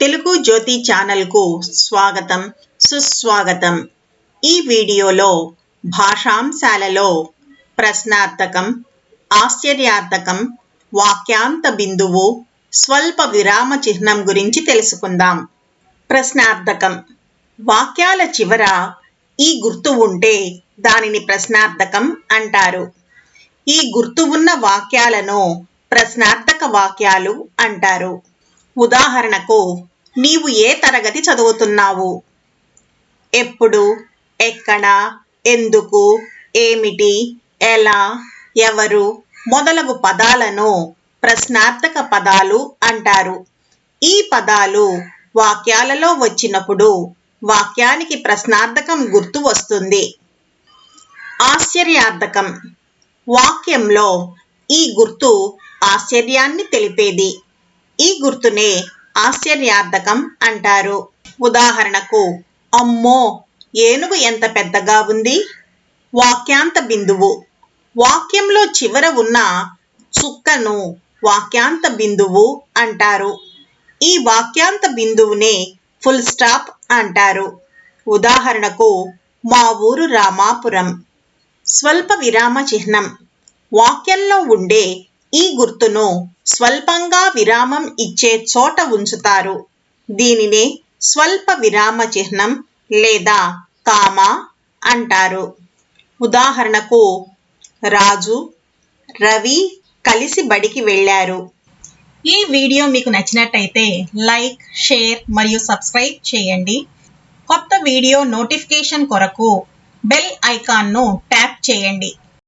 తెలుగు జ్యోతి ఛానల్కు స్వాగతం సుస్వాగతం. ఈ వీడియోలో భాషాంశాలలో ప్రశ్నార్థకం ఆశ్చర్యార్థకం వాక్యాంత బిందువు స్వల్ప విరామ చిహ్నం గురించి తెలుసుకుందాం. ప్రశ్నార్థకం. వాక్యాల చివర ఈ గుర్తు ఉంటే దానిని ప్రశ్నార్థకం అంటారు. ఈ గుర్తు ఉన్న వాక్యాలను ప్రశ్నార్థక వాక్యాలు అంటారు. ఉదాహరణకు నీవు ఏ తరగతి చదువుతున్నావు? ఎప్పుడు? ఎక్కడ? ఎందుకు? ఏమిటి? ఎలా? ఎవరు? మొదలగు పదాలను ప్రశ్నార్థక పదాలు అంటారు. ఈ పదాలు వాక్యాలలో వచ్చినప్పుడు వాక్యానికి ప్రశ్నార్థకం గుర్తు వస్తుంది. ఆశ్చర్యార్థకం. వాక్యంలో ఈ గుర్తు ఆశ్చర్యాన్ని తెలిపేది. ఈ గుర్తునే ఆశ్చర్యార్థకం అంటారు. ఉదాహరణకు అమ్మో ఏనుగు ఎంత పెద్దగా ఉంది? వాక్యాంత బిందువు. వాక్యంలో చివర ఉన్న చుక్కను వాక్యాంత బిందువు అంటారు. ఈ వాక్యాంత బిందువునే ఫుల్ స్టాప్ అంటారు. ఉదాహరణకు మా ఊరు రామాపురం. స్వల్ప విరామ చిహ్నం. వాక్యంలో ఉండే ఈ గుర్తును స్వల్పంగా విరామం ఇచ్చే చోట ఉంచుతారు. దీనినే స్వల్ప విరామ చిహ్నం లేదా కామా అంటారు. ఉదాహరణకు రాజు రవి కలిసి బడికి వెళ్ళారు. ఈ వీడియో మీకు నచ్చినట్టయితే లైక్ షేర్ మరియు సబ్స్క్రైబ్ చేయండి. కొత్త వీడియో నోటిఫికేషన్ కొరకు బెల్ ఐకాన్ను ట్యాప్ చేయండి.